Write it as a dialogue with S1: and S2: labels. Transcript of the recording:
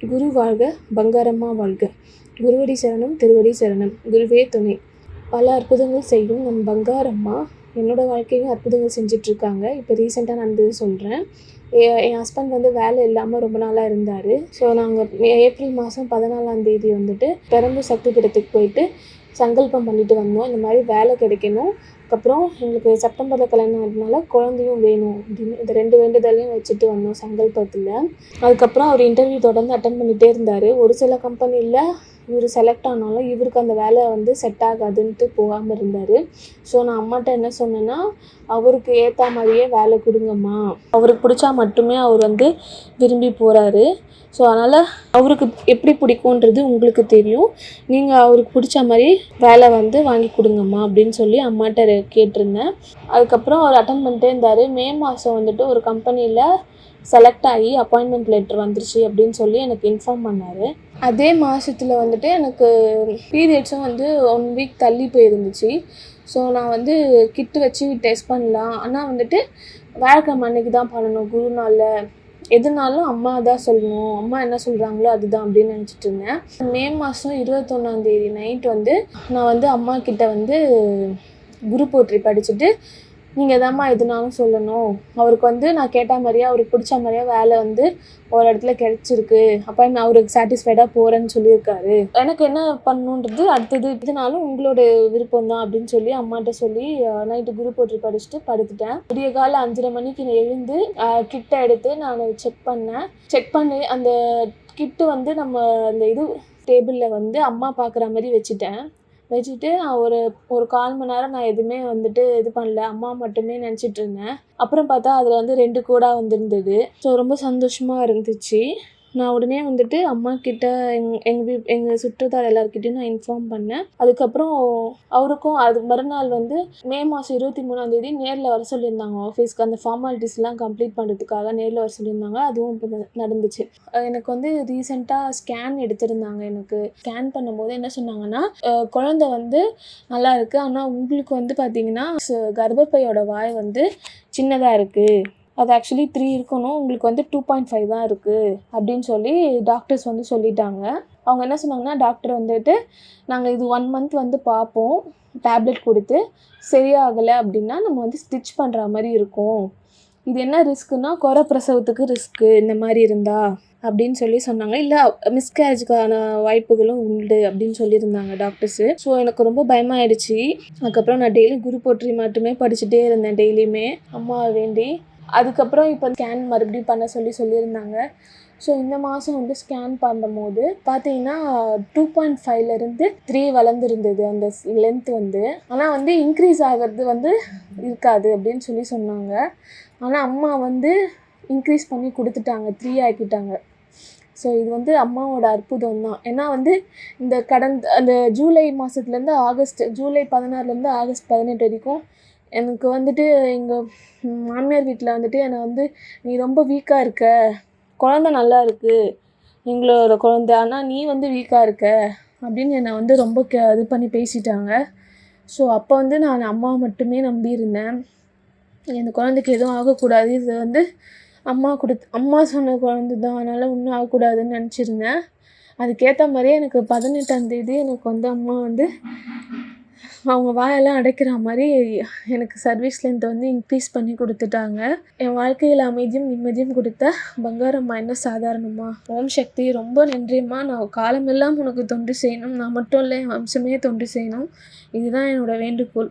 S1: குரு வாழ்க பங்காரம்மா வாழ்க. குருவடி சரணம் திருவடி சரணம் குருவே துணை. பல அற்புதங்கள் செய்யும் நம் பங்காரம்மா என்னோடய வாழ்க்கையும் அற்புதங்கள் செஞ்சிட்ருக்காங்க. இப்போ ரீசெண்டாக வந்து சொல்கிறேன் என் ஹஸ்பண்ட் வந்து வேலை இல்லாமல் ரொம்ப நாளாக இருந்தார். ஸோ நாங்கள் ஏப்ரல் மாதம் பதினாலாம் தேதி வந்துட்டு பெரம்பூர் சக்தி பீடத்துக்கு போயிட்டு சங்கல்பம் பண்ணிட்டு வந்தோம். இந்த மாதிரி வேலை கிடைக்கணும். அதுக்கப்புறம் எங்களுக்கு செப்டம்பரில் கல்யாணம் ஆனதுனால குழந்தையும் வேணும் அப்படின்னு இந்த ரெண்டு வேண்டுதலையும் வச்சுட்டு வந்தோம் சங்கல்பத்தில். அதுக்கப்புறம் அவர் இன்டர்வியூ தொடர்ந்து அட்டன் பண்ணிகிட்டே இருந்தார். ஒரு சில கம்பெனியில் இவர் செலக்ட் ஆனாலும் இவருக்கு அந்த வேலை வந்து செட் ஆகாதுன்ட்டு போகாமல் இருந்தார். ஸோ நான் அம்மாட்ட என்ன சொன்னேன்னா அவருக்கு ஏற்ற மாதிரியே வேலை கொடுங்கம்மா. அவருக்கு பிடிச்சா மட்டுமே அவர் வந்து விரும்பி போகிறாரு ஸோ அதனால் அவருக்கு எப்படி பிடிக்குன்றது உங்களுக்கு தெரியும். நீங்கள் அவருக்கு பிடிச்ச மாதிரி வேலை வந்து வாங்கி கொடுங்கம்மா அப்படின்னு சொல்லி அம்மாட்ட கேட்டிருந்தேன். அதுக்கப்புறம் அவர் அட்டன் பண்ணிட்டே இருந்தார். மே மாதம் வந்துட்டு ஒரு கம்பெனியில் செலக்ட் ஆகி அப்பாயின்மெண்ட் லெட்டர் வந்துருச்சு அப்படின்னு சொல்லி எனக்கு இன்ஃபார்ம் பண்ணார். அதே மாதத்தில் வந்துட்டு எனக்கு பீரியட்ஸும் வந்து ஒன் வீக் தள்ளி போயிருந்துச்சு. ஸோ நான் வந்து கிட்டு வச்சு டெஸ்ட் பண்ணலாம். ஆனால் வந்துட்டு வியாழக்கிழமை அன்னைக்கு தான் பண்ணணும். குரு நாளில் எதுனாலும் அம்மா தான் சொல்லணும் அம்மா என்ன சொல்கிறாங்களோ அதுதான் அப்படின்னு நினச்சிட்டு இருந்தேன். மே மாதம் இருபத்தொன்னாந்தேதி நைட் வந்து நான் வந்து அம்மா கிட்ட வந்து குரு போற்றி படிச்சுட்டு நீங்கள் தாம்மா எதுனாலும் சொல்லணும். அவருக்கு வந்து நான் கேட்ட மாதிரியே அவருக்கு பிடிச்ச மாதிரியே வேலை வந்து ஒரு இடத்துல கிடச்சிருக்கு. அப்போ நான் அவருக்கு சாட்டிஸ்ஃபைடாக போகிறேன்னு சொல்லியிருக்காரு. எனக்கு என்ன பண்ணணுன்றது அடுத்தது. இதனாலும் உங்களோட விருப்பம் தான் அப்படின்னு சொல்லி அம்மாட்ட சொல்லி நைட்டு குரு போட்டு படிச்சுட்டு படுத்துட்டேன். விடிய காலை அஞ்சரை மணிக்கு நான் எழுந்து கிட்ட எடுத்து நான் செக் பண்ணேன். செக் பண்ணி அந்த கிட்டு வந்து நம்ம அந்த இது டேபிளில் வந்து அம்மா பார்க்குற மாதிரி வச்சுட்டேன். வச்சுட்டு நான் ஒரு ஒரு கால் மணி நேரம் நான் எதுவுமே வந்துட்டு இது பண்ணல. அம்மா மட்டுமே நினச்சிட்டு இருந்தேன். அப்புறம் பார்த்தா அதில் வந்து ரெண்டு கூடா வந்திருந்தது. ஸோ ரொம்ப சந்தோஷமாக இருந்துச்சு. நான் உடனே வந்துட்டு அம்மா கிட்ட எங் எங்கள் வீ எங்கள் சுற்றத்தார் எல்லாருக்கிட்டையும் நான் இன்ஃபார்ம் பண்ணேன். அதுக்கப்புறம் அவருக்கும் அது மறுநாள் வந்து மே மாதம் இருபத்தி மூணாந்தேதி நேரில் வர சொல்லியிருந்தாங்க ஆஃபீஸ்க்கு அந்த ஃபார்மாலிட்டிஸ்லாம் கம்ப்ளீட் பண்ணுறதுக்காக நேரில் வர சொல்லியிருந்தாங்க. அதுவும் இப்போ நடந்துச்சு. எனக்கு வந்து ரீசெண்டாக ஸ்கேன் எடுத்திருந்தாங்க எனக்கு. ஸ்கேன் பண்ணும்போது என்ன சொன்னாங்கன்னா குழந்த குழந்தை வந்து நல்லா இருக்குது ஆனால் உங்களுக்கு வந்து பார்த்தீங்கன்னா கர்ப்பப்பையோட வாய் வந்து சின்னதாக இருக்குது அது ஆக்சுவலி த்ரீ இருக்கணும். உங்களுக்கு வந்து டூ பாயிண்ட் ஃபைவ் தான் இருக்குது அப்படின்னு சொல்லி டாக்டர்ஸ் வந்து சொல்லிட்டாங்க. அவங்க என்ன சொன்னாங்கன்னா டாக்டர் வந்துட்டு நாங்கள் இது ஒன் மந்த் வந்து பார்ப்போம். டேப்லெட் கொடுத்து சரியாகலை அப்படின்னா நம்ம வந்து ஸ்டிச் பண்ணுற மாதிரி இருக்கும். இது என்ன ரிஸ்க்குன்னா குறை பிரசவத்துக்கு ரிஸ்க்கு இந்த மாதிரி இருந்தா அப்படின்னு சொல்லி சொன்னாங்க. இல்லை மிஸ்கேரேஜுக்கான வாய்ப்புகளும் உண்டு அப்படின்னு சொல்லியிருந்தாங்க டாக்டர்ஸு ஸோ எனக்கு ரொம்ப பயமாயிடுச்சு. அதுக்கப்புறம் நான் டெய்லி குரு போற்றி மட்டுமே படிச்சுட்டே இருந்தேன் டெய்லியுமே அம்மா வேண்டி அதுக்கப்புறம் இப்போ ஸ்கேன் மறுபடியும் பண்ண சொல்லி சொல்லியிருந்தாங்க. ஸோ இந்த மாதம் வந்து ஸ்கேன் பண்ணும்போது பார்த்தீங்கன்னா டூ பாயிண்ட் ஃபைவ்லேருந்து த்ரீ வளர்ந்துருந்தது அந்த லென்த் வந்து. ஆனால் வந்து இன்க்ரீஸ் ஆகிறது வந்து இருக்காது அப்படின்னு சொல்லி சொன்னாங்க. ஆனால் அம்மா வந்து இன்க்ரீஸ் பண்ணி கொடுத்துட்டாங்க த்ரீ ஆக்கிட்டாங்க. ஸோ இது வந்து அம்மாவோட அற்புதம் தான். ஏன்னா வந்து இந்த கடந்த அந்த ஜூலை மாதத்துலேருந்து ஆகஸ்ட் ஜூலை பதினாறுலேருந்து ஆகஸ்ட் பதினெட்டு வரைக்கும் எனக்கு வந்துட்டு எங்கள் மாமியார் வீட்டில் வந்துட்டு என்னை வந்து நீ ரொம்ப வீக்காக இருக்க. குழந்த நல்லா இருக்குது எங்களோட குழந்த. ஆனால் நீ வந்து வீக்காக இருக்க. அப்படின்னு என்னை வந்து ரொம்ப கே இது பண்ணி பேசிட்டாங்க. ஸோ அப்போ வந்து நான் அம்மாவை மட்டுமே நம்பியிருந்தேன் இந்த குழந்தைக்கு எதுவும் ஆகக்கூடாது. இது வந்து அம்மா கொடுத்து அம்மா சொன்ன குழந்தை தான். அதனால் ஒன்றும் ஆகக்கூடாதுன்னு நினச்சிருந்தேன். அதுக்கேற்ற மாதிரியே எனக்கு பதினெட்டாம் தேதி எனக்கு வந்து அம்மா வந்து அவங்க வாயெல்லாம் அடைக்கிற மாதிரி எனக்கு சர்வீஸ் லென்த்தை வந்து இன்க்ரீஸ் பண்ணி கொடுத்துட்டாங்க. என் வாழ்க்கையில் அமைதியும் நிம்மதியும் கொடுத்த பங்காரம்மா என்ன சாதாரணமா ஓம் சக்தி ரொம்ப நன்றிம்மா. நான் காலமெல்லாம் உனக்கு தொண்டு செய்யணும். நான் மட்டும் இல்லை என் வம்சமே தொண்டு செய்யணும். இதுதான் என்னோட வேண்டுகோள்.